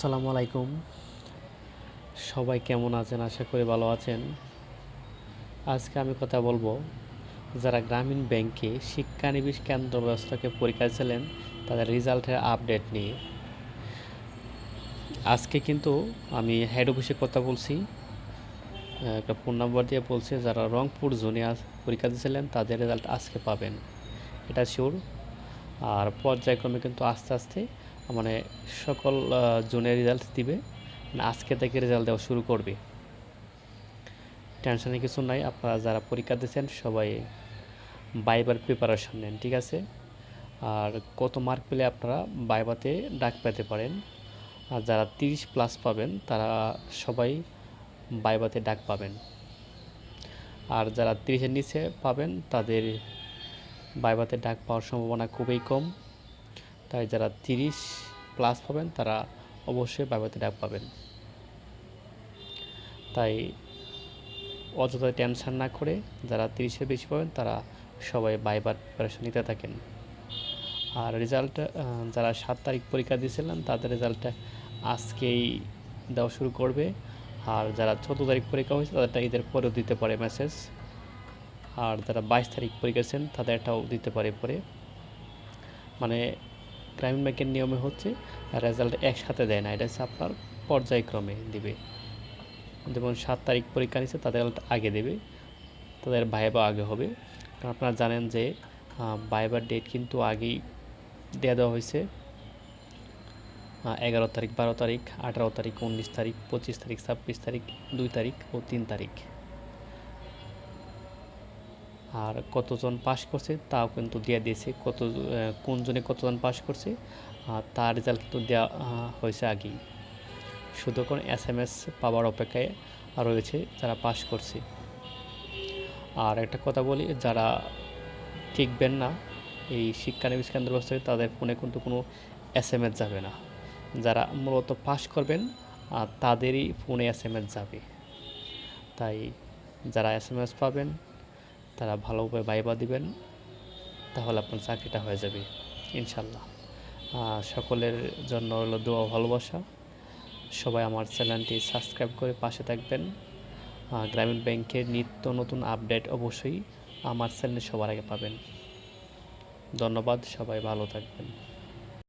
আসসালামু আলাইকুম। সবাই কেমন আছেন? আশা করি ভালো আছেন। আজকে আমি কথা বলব, যারা গ্রামীণ ব্যাংকে শিক্ষানিবিশ কেন্দ্র ব্যবস্থাকে পরীক্ষা ছিলেন তাদের রেজাল্টের আপডেট নিয়ে। আজকে কিন্তু আমি হেড অফিসে কথা বলছি। একটা ফোন নাম্বার দিয়ে বলছে, যারা রংপুর জোনে পরীক্ষা দিয়েছিলেন, তাদের রেজাল্ট আজকে পাবেন। এটা শিওর আর পর্যায়ক্রমে কিন্তু আস্তে আস্তে মানে সকল জোনের রেজাল্ট দিবে। মানে আজকে থেকে রেজাল্ট দেওয়া শুরু করবে। টেনশনে কিছু নাই, আপনারা যারা পরীক্ষা দিচ্ছেন সবাই বাইবার প্রিপারেশন নেন, ঠিক আছে? আর কত মার্ক পেলে আপনারা বাইবাতে ডাক পেতে পারেন। আর যারা তিরিশ প্লাস পাবেন, তারা সবাই বাইবাতে ডাক পাবেন। আর যারা তিরিশের নিচে পাবেন, তাদের বাইবাতে ডাক পাওয়ার সম্ভাবনা খুবই কম। তাই যারা তিরিশ প্লাস পাবেন, তারা অবশ্যই বাইবাতে ডাক পাবেন। তাই অযথা টেনশান না করে যারা তিরিশের বেশি পাবেন, তারা সবাই বাইবার প্রিপারেশন নিতে থাকেন। আর রেজাল্ট যারা সাত তারিখ পরীক্ষা দিয়েছিলেন, তাদের রেজাল্টটা আজকেই দেওয়া শুরু করবে। আর যারা চোদ্দ তারিখ পরীক্ষা হয়েছে, তাদেরটা ঈদের পরেও দিতে পারে মেসেজ আর যারা বাইশ তারিখ পরীক্ষা দিয়েছেন তাদেরটাও দিতে পারে পরে। মানে গ্রামীণ ব্যাংকের নিয়মে হচ্ছে রেজাল্ট একসাথে দেয় না, এটা হচ্ছে আপনার পর্যায়ক্রমে দিবে। যেমন সাত তারিখ পরীক্ষা নিচ্ছে তাদের আগে দেবে, তাদের ভাইবা আগে হবে। কারণ আপনারা জানেন যে ভাইবার ডেট কিন্তু আগেই দেওয়া দেওয়া হয়েছে এগারো তারিখ, বারো তারিখ, আঠারো তারিখ, উনিশ তারিখ, পঁচিশ তারিখ, ছাব্বিশ তারিখ, দুই তারিখ ও তিন তারিখ। আর কতজন পাশ করছে তাও কিন্তু দিয়ে দিয়েছে কত আহ, কোন জনে কতজন পাশ করছে আর তার রেজাল্ট কিন্তু দেওয়া হয়েছে আগেই। শুধু কোনো এস এম এস পাওয়ার অপেক্ষায় রয়েছে যারা পাশ করছে। আর একটা কথা বলি যারা টিকবেন না এই শিক্ষানবিশ কেন্দ্র ব্যবস্থায় তাদের ফোনে কিন্তু কোনো এস এম এস যাবে না। যারা মূলত পাশ করবেন আর তাদেরই ফোনে এস এম এস যাবে। তাই যারা এস এম এস পাবেন তারা ভালোভাবে বাইবা দিবেন, তাহলে আপনার চাকরিটা হয়ে যাবে ইনশাল্লাহ সকলের জন্য হলো দোয়া ভালোবাসা। সবাই আমার চ্যানেলটি সাবস্ক্রাইব করে পাশে থাকবেন। গ্রামীণ ব্যাংকের নিত্য নতুন আপডেট অবশ্যই আমার চ্যানেলে সবার আগে পাবেন। ধন্যবাদ, সবাই ভালো থাকবেন।